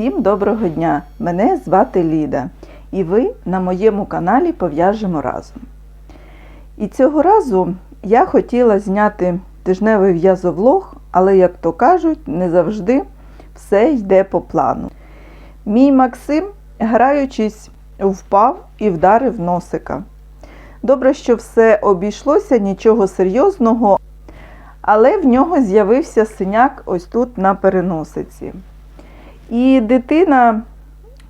Всім доброго дня! Мене звати Ліда, і ви на моєму каналі Пов'яжемо разом. І цього разу я хотіла зняти тижневий в'язовлог, але, як то кажуть, не завжди все йде по плану. Мій Максим, граючись, впав і вдарив носика. Добре, що все обійшлося, нічого серйозного, але в нього з'явився синяк ось тут на переносиці. І дитина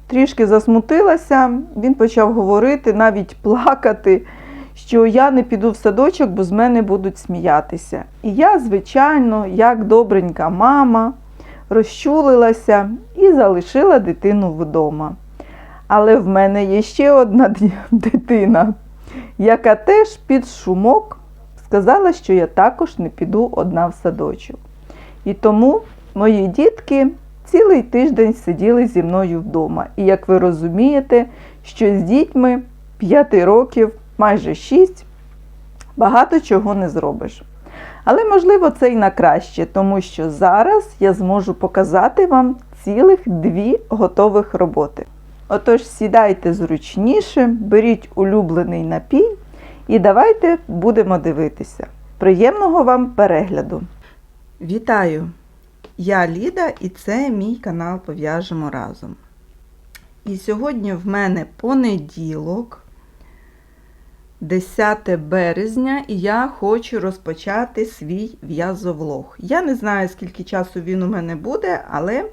трішки засмутилася, він почав говорити, навіть плакати, що я не піду в садочок, бо з мене будуть сміятися. І я, звичайно, як добренька мама, розчулилася і залишила дитину вдома. Але в мене є ще одна дитина, яка теж під шумок сказала, що я також не піду одна в садочок. І тому мої дітки цілий тиждень сиділи зі мною вдома. І як ви розумієте, що з дітьми 5 років, майже 6, багато чого не зробиш. Але, можливо, це і на краще, тому що зараз я зможу показати вам цілих дві готових роботи. Отож, сідайте зручніше, беріть улюблений напій і давайте будемо дивитися. Приємного вам перегляду! Вітаю! Я Ліда і це мій канал Пов'яжемо разом. І сьогодні в мене понеділок, 10 березня, і я хочу розпочати свій в'язовлог. Я не знаю, скільки часу він у мене буде, але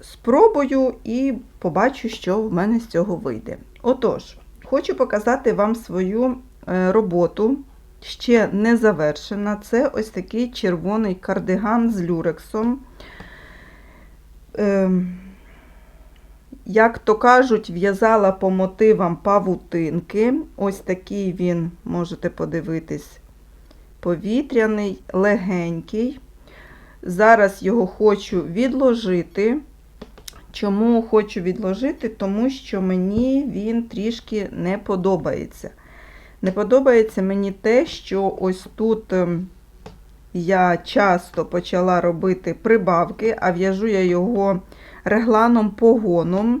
спробую і побачу, що в мене з цього вийде. Отож, хочу показати вам свою роботу ще не завершена. Це ось такий червоний кардиган з люрексом. Е, як то кажуть, в'язала по мотивам павутинки. Ось такий він, можете подивитись, повітряний, легенький. Зараз його хочу відложити. Чому хочу відложити? Тому що мені він трішки не подобається. Не подобається мені те, що ось тут ем, я часто почала робити прибавки, а в'яжу я його регланом погоном.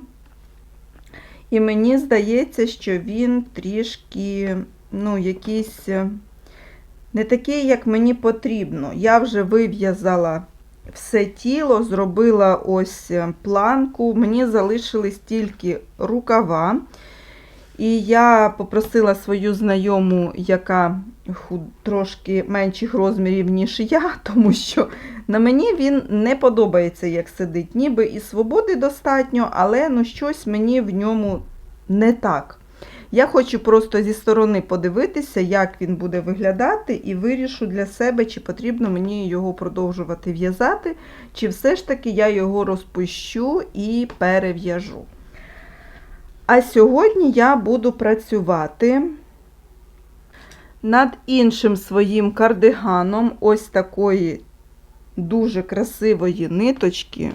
І мені здається, що він трішки, ну, якийсь е, не такий, як мені потрібно. Я вже вив'язала все тіло, зробила ось е, планку, мені залишились тільки рукава. І я попросила свою знайому, яка трошки менших розмірів, ніж я, тому що на мені він не подобається, як сидить. Ніби і свободи достатньо, але ну, щось мені в ньому не так. Я хочу просто зі сторони подивитися, як він буде виглядати, і вирішу для себе, чи потрібно мені його продовжувати в'язати, чи все ж таки я його розпущу і перев'яжу. А сьогодні я буду працювати над іншим своїм кардиганом, ось такої дуже красивої ниточки.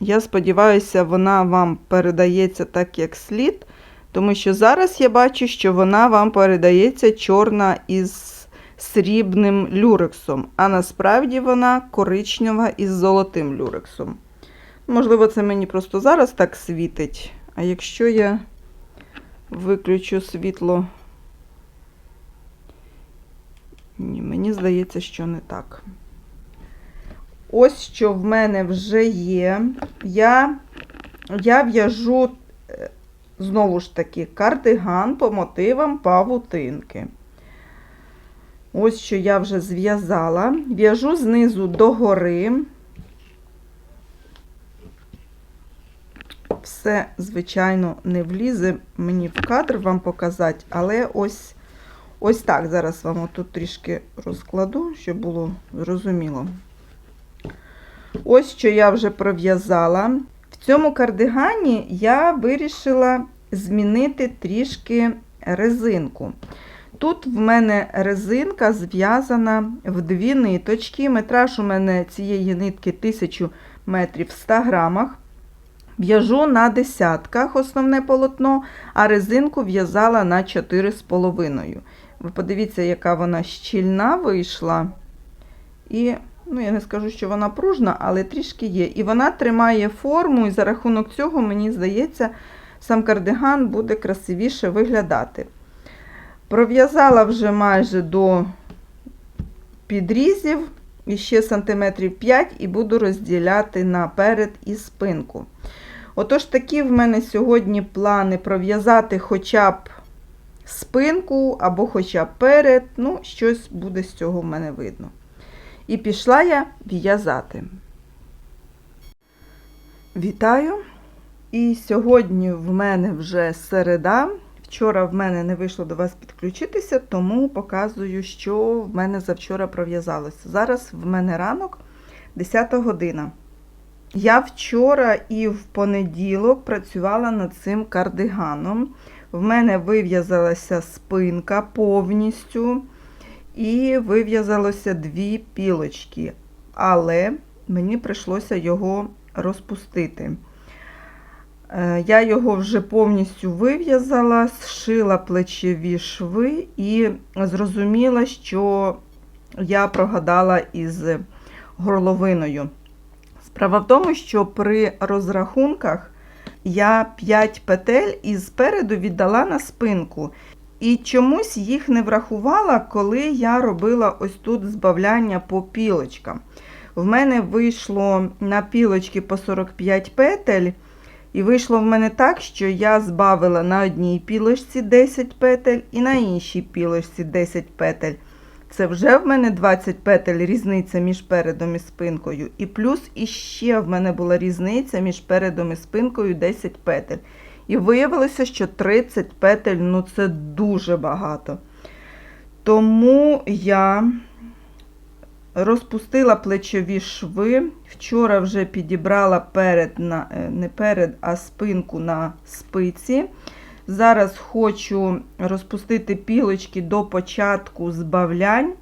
Я сподіваюся, вона вам передається так, як слід, тому що зараз я бачу, що вона вам передається чорна із срібним люрексом, а насправді вона коричнева із золотим люрексом. Можливо, це мені просто зараз так світить. А якщо я виключу світло, ні, мені здається, що не так. Ось що в мене вже є. Я я в'яжу, знову ж таки, кардиган по мотивам павутинки. Ось що я вже зв'язала. В'яжу знизу догори. Все, звичайно, не влізе мені в кадр вам показати, але ось ось так. Зараз вам тут трішки розкладу, щоб було зрозуміло. Ось що я вже пров'язала. В цьому кардигані я вирішила змінити трішки резинку. Тут в мене резинка зв'язана в дві ниточки. Метраж у мене цієї нитки 1000 метрів в 100 грамах. В'яжу на десятках основне полотно, а резинку в'язала на 4,5. Ви подивіться, яка вона щільна вийшла. І Ну, я не скажу, що вона пружна, але трішки є. І вона тримає форму, і за рахунок цього, мені здається, сам кардиган буде красивіше виглядати. Пров'язала вже майже до підрізів, і ще сантиметрів 5 і буду розділяти наперед і спинку. Отож, такі в мене сьогодні плани пров'язати хоча б спинку або хоча б перед, ну, щось буде з цього в мене видно. І пішла я в'язати. Вітаю! І сьогодні в мене вже середа. Вчора в мене не вийшло до вас підключитися, тому показую, що в мене завчора пров'язалося. Зараз в мене ранок 10 година. Я вчора і в понеділок працювала над цим кардиганом. В мене вив'язалася спинка повністю. І вив'язалося дві пілочки, але мені прийшлося його розпустити. Е, Я його вже повністю вив'язала, зшила плечові шви і зрозуміла, що я прогадала із горловиною. Справа в тому, що при розрахунках я 5 петель із переду віддала на спинку. І чомусь їх не врахувала, коли я робила ось тут збавляння по пілочкам. В мене вийшло на пілочки по 45 петель. І вийшло в мене так, що я збавила на одній пілочці 10 петель і на іншій пілочці 10 петель. Це вже в мене 20 петель різниця між передом і спинкою. І плюс іще в мене була різниця між передом і спинкою 10 петель. І виявилося, що 30 петель ну це дуже багато. Тому я розпустила плечові шви. Вчора вже підібрала перед, на, не перед, а спинку на спиці. Зараз хочу розпустити пілочки до початку збавлянь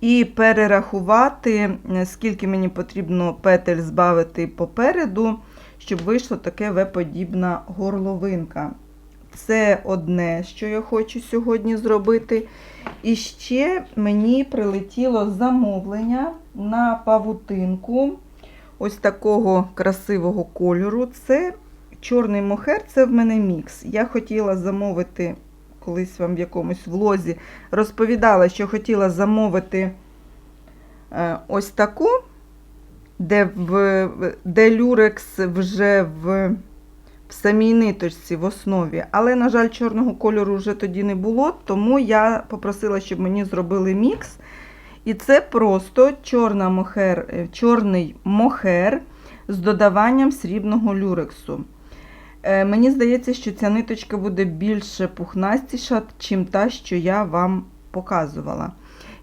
і перерахувати, скільки мені потрібно петель збавити попереду, щоб вийшла таке В-подібна горловинка. Це одне, що я хочу сьогодні зробити. І ще мені прилетіло замовлення на павутинку ось такого красивого кольору. Це чорний мохер, це в мене мікс. Я хотіла замовити, колись вам в якомусь влозі розповідала, що хотіла замовити е, ось таку, де, в, де люрекс вже в в самій ниточці в основі. Але, на жаль, чорного кольору вже тоді не було, тому я попросила, щоб мені зробили мікс. І це просто чорна мохер, е, чорний мохер з додаванням срібного люрексу. Е, мені здається, що ця ниточка буде більше пухнастіша, чим та, що я вам показувала.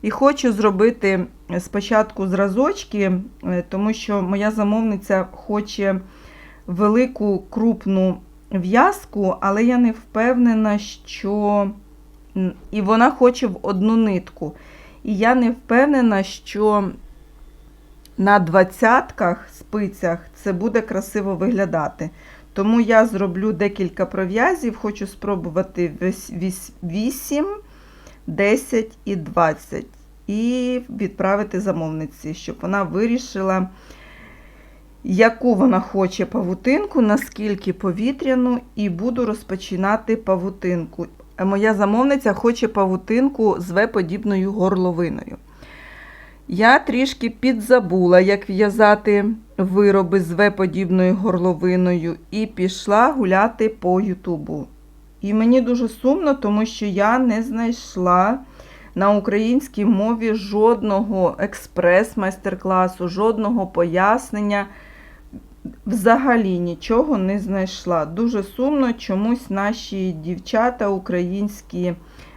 І хочу зробити спочатку зразочки, е, тому що моя замовниця хоче велику крупну в'язку, але я не впевнена, що і вона хоче в одну нитку. І я не впевнена, що на двадцятках спицях це буде красиво виглядати. Тому я зроблю декілька пров'язів, хочу спробувати 8, 10 і 20. І відправити замовниці, щоб вона вирішила яку вона хоче павутинку, наскільки повітряну, і буду розпочинати павутинку. Моя замовниця хоче павутинку з В-подібною горловиною. Я трішки підзабула, як в'язати вироби з В-подібною горловиною, і пішла гуляти по Ютубу. І мені дуже сумно, тому що я не знайшла на українській мові жодного експрес-майстер-класу, жодного пояснення взагалі нічого не знайшла. Дуже сумно, чомусь наші дівчата, українські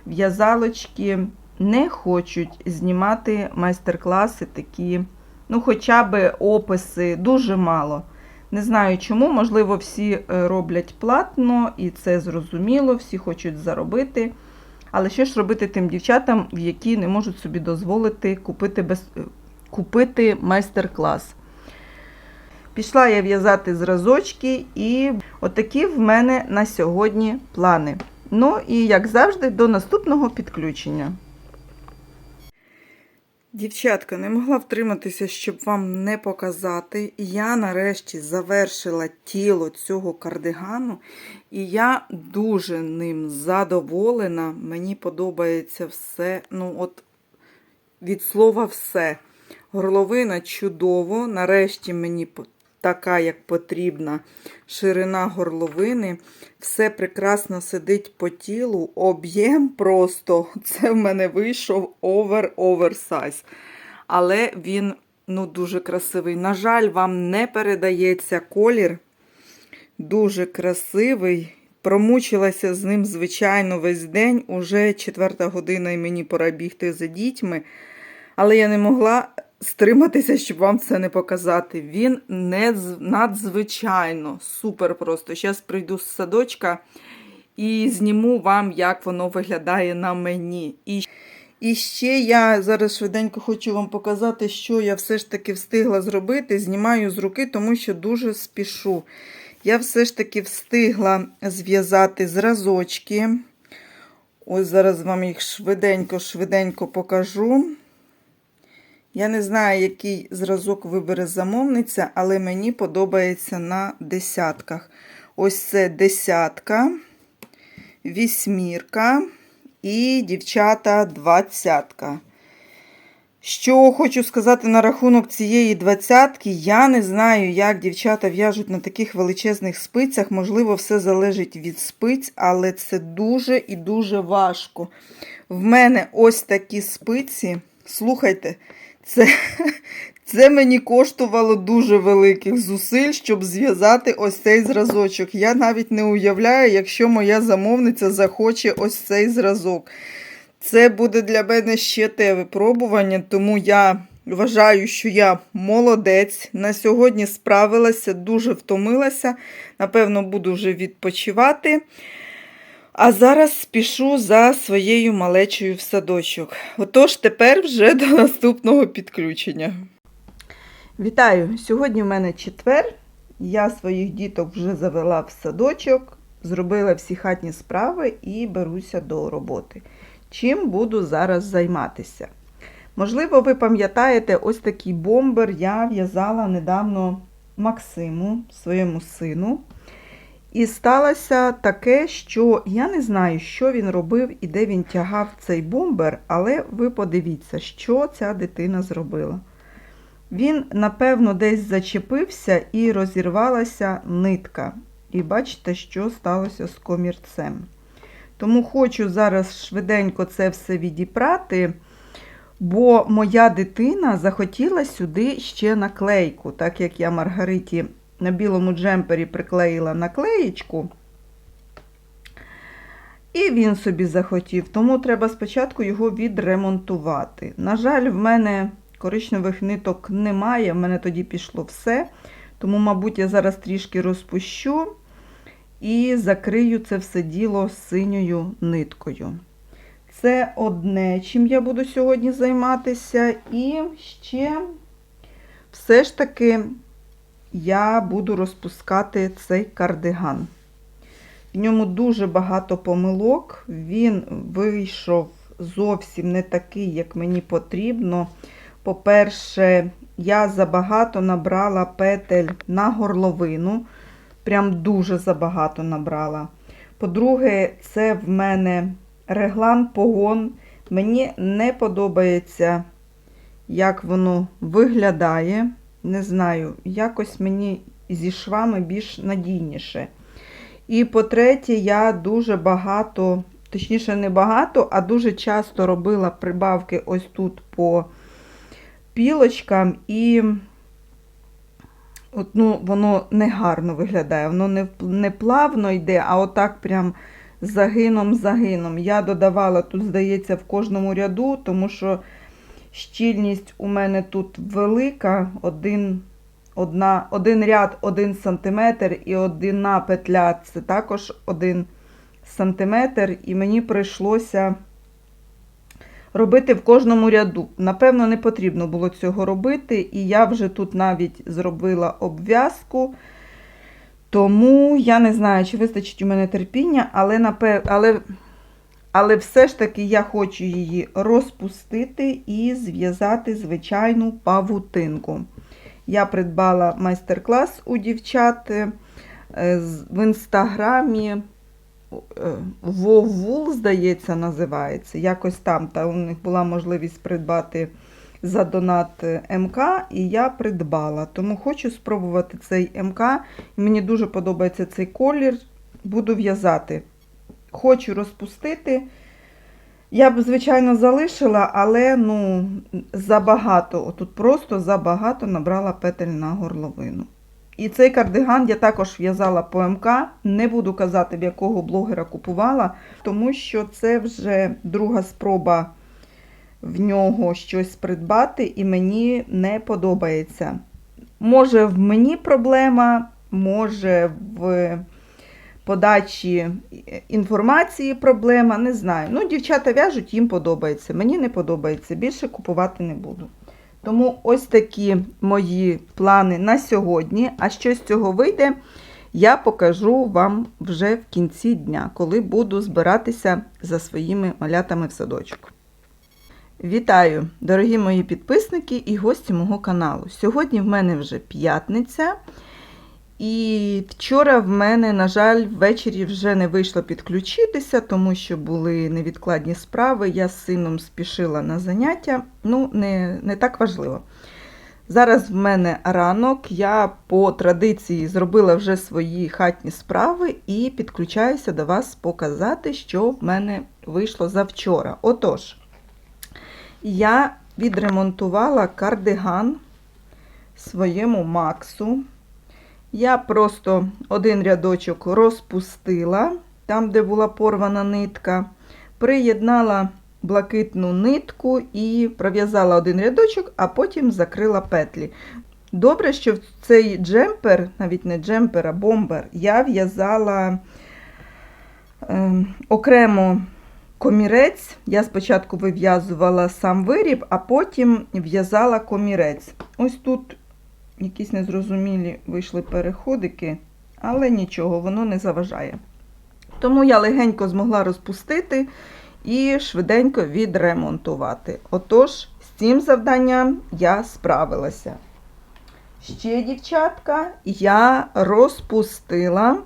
в'язалочки, не хочуть знімати майстер-класи такі, ну, хоча б описи, дуже мало. Не знаю чому, можливо, всі е, роблять платно, і це зрозуміло, всі хочуть заробити. Але що ж робити тим дівчатам, які не можуть собі дозволити купити, без... Е, купити майстер-клас? Пішла я в'язати зразочки, і отакі в мене на сьогодні плани. Ну і, як завжди, до наступного підключення. Дівчатка, не могла втриматися, щоб вам не показати. Я нарешті завершила тіло цього кардигану, і я дуже ним задоволена. Мені подобається все. Ну, от від слова все. Горловина чудово. Нарешті мені така, як потрібна ширина горловини. Все прекрасно сидить по тілу. Об'єм просто це в мене вийшов овер-оверсайз. Але він ну, дуже красивий. На жаль, вам не передається колір. Дуже красивий. Промучилася з ним, звичайно, весь день. Уже четверта година і мені пора бігти за дітьми. Але я не могла стриматися, щоб вам це не показати. Він не надзвичайно супер просто. Зараз прийду з садочка і зніму вам, як воно виглядає на мені. І, і ще я зараз швиденько хочу вам показати, що я все ж таки встигла зробити. Знімаю з руки, тому що дуже спішу. Я все ж таки встигла зв'язати зразочки. Ось зараз вам їх швиденько-швиденько покажу. Я не знаю, який зразок вибере замовниця, але мені подобається на десятках. Ось це десятка, вісьмірка і дівчата двадцятка. Що хочу сказати на рахунок цієї двадцятки, я не знаю, як дівчата в'яжуть на таких величезних спицях. Можливо, все залежить від спиць, але це дуже і дуже важко. В мене ось такі спиці. Слухайте, це, це мені коштувало дуже великих зусиль, щоб зв'язати ось цей зразочок. Я навіть не уявляю, якщо моя замовниця захоче ось цей зразок. Це буде для мене ще те випробування, тому я вважаю, що я молодець. На сьогодні справилася, дуже втомилася. Напевно, буду вже відпочивати. А зараз спішу за своєю малечою в садочок. Отож, тепер вже до наступного підключення. Вітаю! Сьогодні в мене четвер. Я своїх діток вже завела в садочок, зробила всі хатні справи і беруся до роботи. Чим буду зараз займатися? Можливо, ви пам'ятаєте, ось такий бомбер я в'язала недавно Максиму, своєму сину. І сталося таке, що я не знаю, що він робив і де він тягав цей бомбер, але ви подивіться, що ця дитина зробила. Він, напевно, десь зачепився і розірвалася нитка. І бачите, що сталося з комірцем. Тому хочу зараз швиденько це все відіпрати, бо моя дитина захотіла сюди ще наклейку, так як я Маргариті на білому джемпері приклеїла наклеєчку. І він собі захотів, тому треба спочатку його відремонтувати. На жаль, в мене коричневих ниток немає, в мене тоді пішло все. Тому, мабуть, я зараз трішки розпущу і закрию це все діло синьою ниткою. Це одне, чим я буду сьогодні займатися. І ще все ж таки я буду розпускати цей кардиган. В ньому дуже багато помилок. Він вийшов зовсім не такий, як мені потрібно. По-перше, я забагато набрала петель на горловину. Прям дуже забагато набрала. По-друге, це в мене реглан погон. Мені не подобається, як воно виглядає. Не знаю, якось мені зі швами більш надійніше. І по-третє, я дуже багато, точніше, не багато, а дуже часто робила прибавки ось тут по пілочкам, і от, ну, воно не гарно виглядає, воно не, не плавно йде, а отак прям загином-загином. Я додавала тут, здається, в кожному ряду, тому що щільність у мене тут велика, один, одна, один ряд 1 см і одна петля це також 1 см, і мені прийшлося робити в кожному ряду. Напевно, не потрібно було цього робити, і я вже тут навіть зробила обв'язку. Тому я не знаю, чи вистачить у мене терпіння, але, напев... але але все ж таки я хочу її розпустити і зв'язати звичайну павутинку. Я придбала майстер-клас у дівчат е, в інстаграмі. е, Вовул, здається, називається. Якось там. Та у них була можливість придбати за донат е, МК, і я придбала. Тому хочу спробувати цей МК. Мені дуже подобається цей колір. Буду в'язати. Хочу розпустити. Я б, звичайно, залишила, але ну, забагато. Тут просто забагато набрала петель на горловину. І цей кардиган я також в'язала по МК. Не буду казати, в якого блогера купувала, тому що це вже друга спроба в нього щось придбати, і мені не подобається. Може, в мені проблема, може, в подачі інформації проблема, не знаю. Ну, дівчата в'яжуть, їм подобається. Мені не подобається, більше купувати не буду. Тому ось такі мої плани на сьогодні. А що з цього вийде, я покажу вам вже в кінці дня, коли буду збиратися за своїми малятами в садочок. Вітаю, дорогі мої підписники і гості мого каналу. Сьогодні в мене вже п'ятниця. І вчора в мене, на жаль, ввечері вже не вийшло підключитися, тому що були невідкладні справи. Я з сином спішила на заняття. Ну, не, не так важливо. Зараз в мене ранок, я по традиції зробила вже свої хатні справи і підключаюся до вас показати, що в мене вийшло завчора. Отож, я відремонтувала кардиган своєму Максу. Я просто один рядочок розпустила, там, де була порвана нитка, приєднала блакитну нитку і пров'язала один рядочок, а потім закрила петлі. Добре, що в цей джемпер, навіть не джемпер, а бомбер, я в'язала е, окремо комірець. Я спочатку вив'язувала сам виріб, а потім в'язала комірець. Ось тут якісь незрозумілі вийшли переходики, але нічого, воно не заважає. Тому я легенько змогла розпустити і швиденько відремонтувати. Отож, з цим завданням я справилася. Ще, дівчатка, я розпустила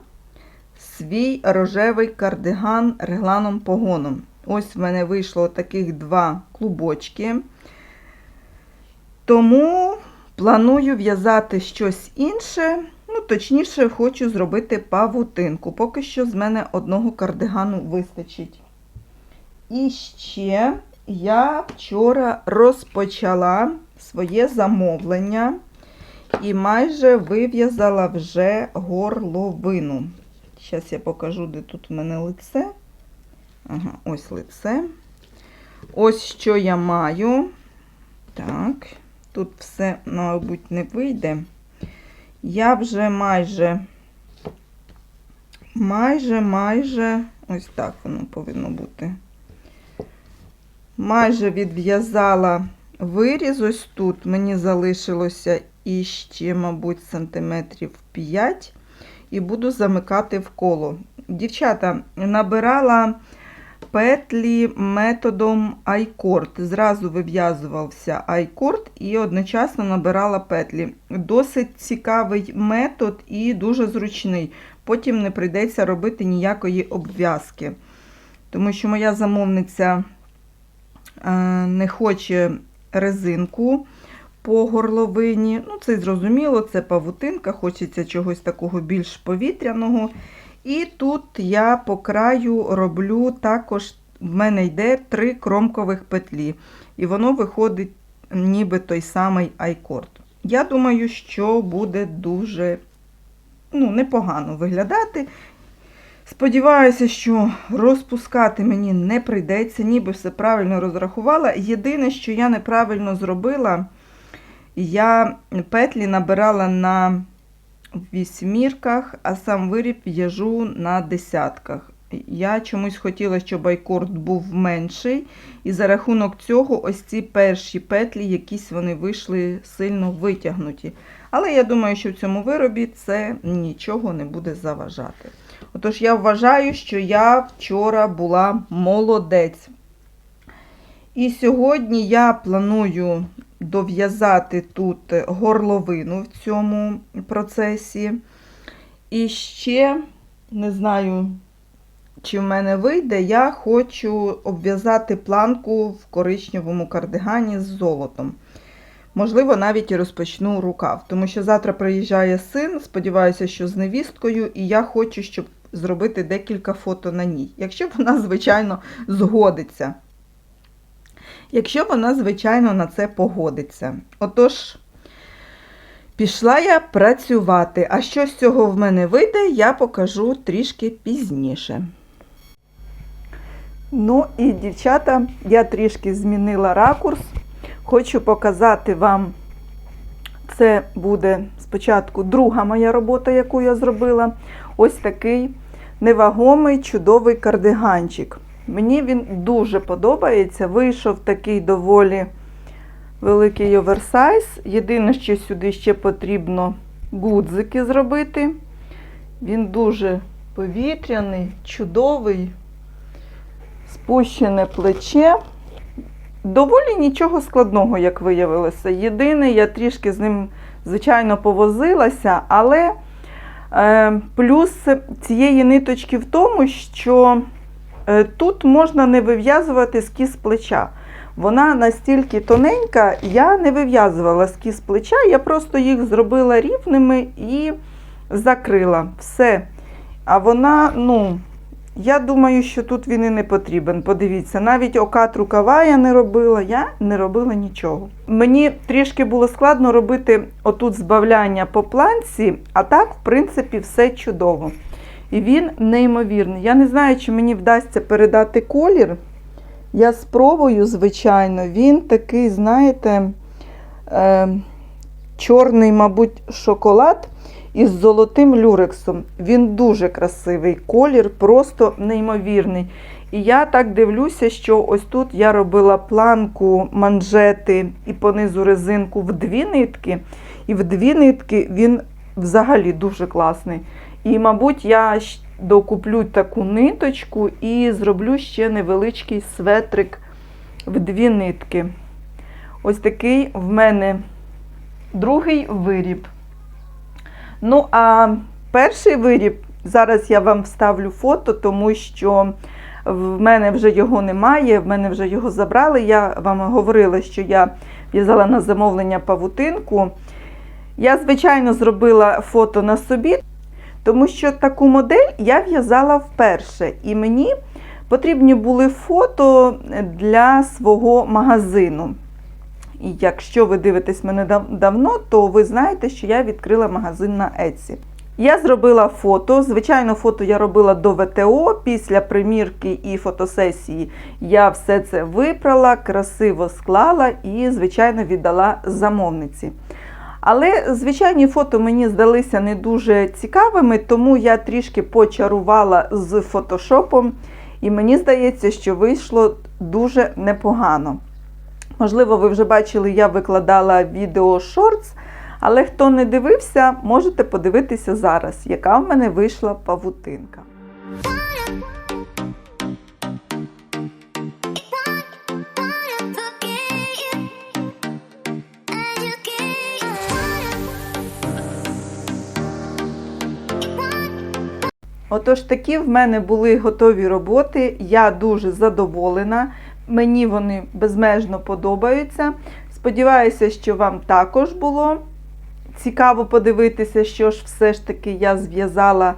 свій рожевий кардиган регланом погоном. Ось в мене вийшло таких два клубочки. Тому планую в'язати щось інше. Ну, точніше, хочу зробити павутинку. Поки що з мене одного кардигану вистачить. І ще я вчора розпочала своє замовлення і майже вив'язала вже горловину. Зараз я покажу, де тут у мене лице. Ага, ось лице. Ось що я маю. Так, тут все, мабуть, не вийде. Я вже майже, майже, майже, ось так воно повинно бути. Майже відв'язала виріз ось тут. Мені залишилося іще, мабуть, сантиметрів 5. І буду замикати в коло. Дівчата, набирала петлі методом айкорд. Зразу вив'язувався айкорд і одночасно набирала петлі. Досить цікавий метод і дуже зручний. Потім не прийдеться робити ніякої обв'язки. Тому що моя замовниця е, не хоче резинку по горловині. Ну, це зрозуміло, це павутинка, хочеться чогось такого більш повітряного. І тут я по краю роблю також, в мене йде три кромкових петлі. І воно виходить ніби той самий айкорд. Я думаю, що буде дуже ну, непогано виглядати. Сподіваюся, що розпускати мені не прийдеться, ніби все правильно розрахувала. Єдине, що я неправильно зробила, я петлі набирала на вісьмірках, а сам виріб в'яжу на десятках. Я чомусь хотіла, щоб айкорд був менший, і за рахунок цього ось ці перші петлі, якісь вони вийшли сильно витягнуті. Але я думаю, що в цьому виробі це нічого не буде заважати. Отож, я вважаю, що я вчора була молодець. І сьогодні я планую дов'язати тут горловину в цьому процесі. І ще, не знаю, чи в мене вийде, я хочу обв'язати планку в коричневому кардигані з золотом. Можливо, навіть і розпочну рукав, тому що завтра приїжджає син, сподіваюся, що з невісткою, і я хочу, щоб зробити декілька фото на ній. Якщо вона, звичайно, згодиться. Якщо вона, звичайно, на це погодиться. Отож, пішла я працювати. А що з цього в мене вийде, я покажу трішки пізніше. Ну і, дівчата, я трішки змінила ракурс. Хочу показати вам, це буде спочатку друга моя робота, яку я зробила. Ось такий невагомий, чудовий кардиганчик. Мені він дуже подобається. Вийшов такий доволі великий оверсайз. Єдине, що сюди ще потрібно гудзики зробити. Він дуже повітряний, чудовий, спущене плече. Доволі нічого складного, як виявилося. Єдине, я трішки з ним, звичайно, повозилася, але е, плюс цієї ниточки в тому, що тут можна не вив'язувати скіз плеча. Вона настільки тоненька, я не вив'язувала скіз плеча, я просто їх зробила рівними і закрила. Все. А вона, ну, я думаю, що тут він і не потрібен. Подивіться, навіть окат рукава я не робила, я не робила нічого. Мені трішки було складно робити отут збавляння по планці, а так, в принципі, все чудово. І він неймовірний. Я не знаю, чи мені вдасться передати колір. Я спробую, звичайно, він такий, знаєте, е, чорний, мабуть, шоколад із золотим люрексом. Він дуже красивий колір, просто неймовірний. І я так дивлюся, що ось тут я робила планку манжети і понизу резинку в дві нитки. І в дві нитки він взагалі дуже класний. І, мабуть, я докуплю таку ниточку і зроблю ще невеличкий светрик в дві нитки. Ось такий в мене другий виріб. Ну, а перший виріб, зараз я вам вставлю фото, тому що в мене вже його немає, в мене вже його забрали. Я вам говорила, що я в'язала на замовлення павутинку. Я, звичайно, зробила фото на собі, тому що таку модель я в'язала вперше. І мені потрібні були фото для свого магазину. І якщо ви дивитесь мене дав давно, то ви знаєте, що я відкрила магазин на Etsy. Я зробила фото. Звичайно, фото я робила до ВТО. Після примірки і фотосесії я все це випрала, красиво склала і, звичайно, віддала замовниці. Але звичайні фото мені здалися не дуже цікавими, тому я трішки почарувала з фотошопом, і мені здається, що вийшло дуже непогано. Можливо, ви вже бачили, я викладала відео шортс, але хто не дивився, можете подивитися зараз, яка в мене вийшла павутинка. Отож, такі в мене були готові роботи. Я дуже задоволена. Мені вони безмежно подобаються. Сподіваюся, що вам також було цікаво подивитися, що ж все ж таки я зв'язала.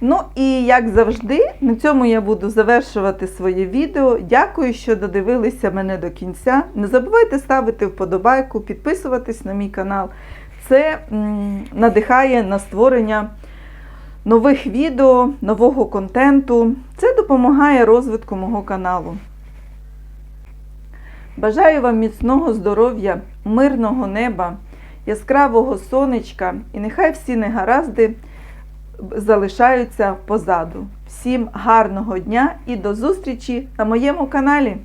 Ну і як завжди, на цьому я буду завершувати своє відео. Дякую, що додивилися мене до кінця. Не забувайте ставити вподобайку, підписуватись на мій канал. Це м, надихає на створення нових відео, нового контенту. Це допомагає розвитку мого каналу. Бажаю вам міцного здоров'я, мирного неба, яскравого сонечка і нехай всі негаразди залишаються позаду. Всім гарного дня і до зустрічі на моєму каналі!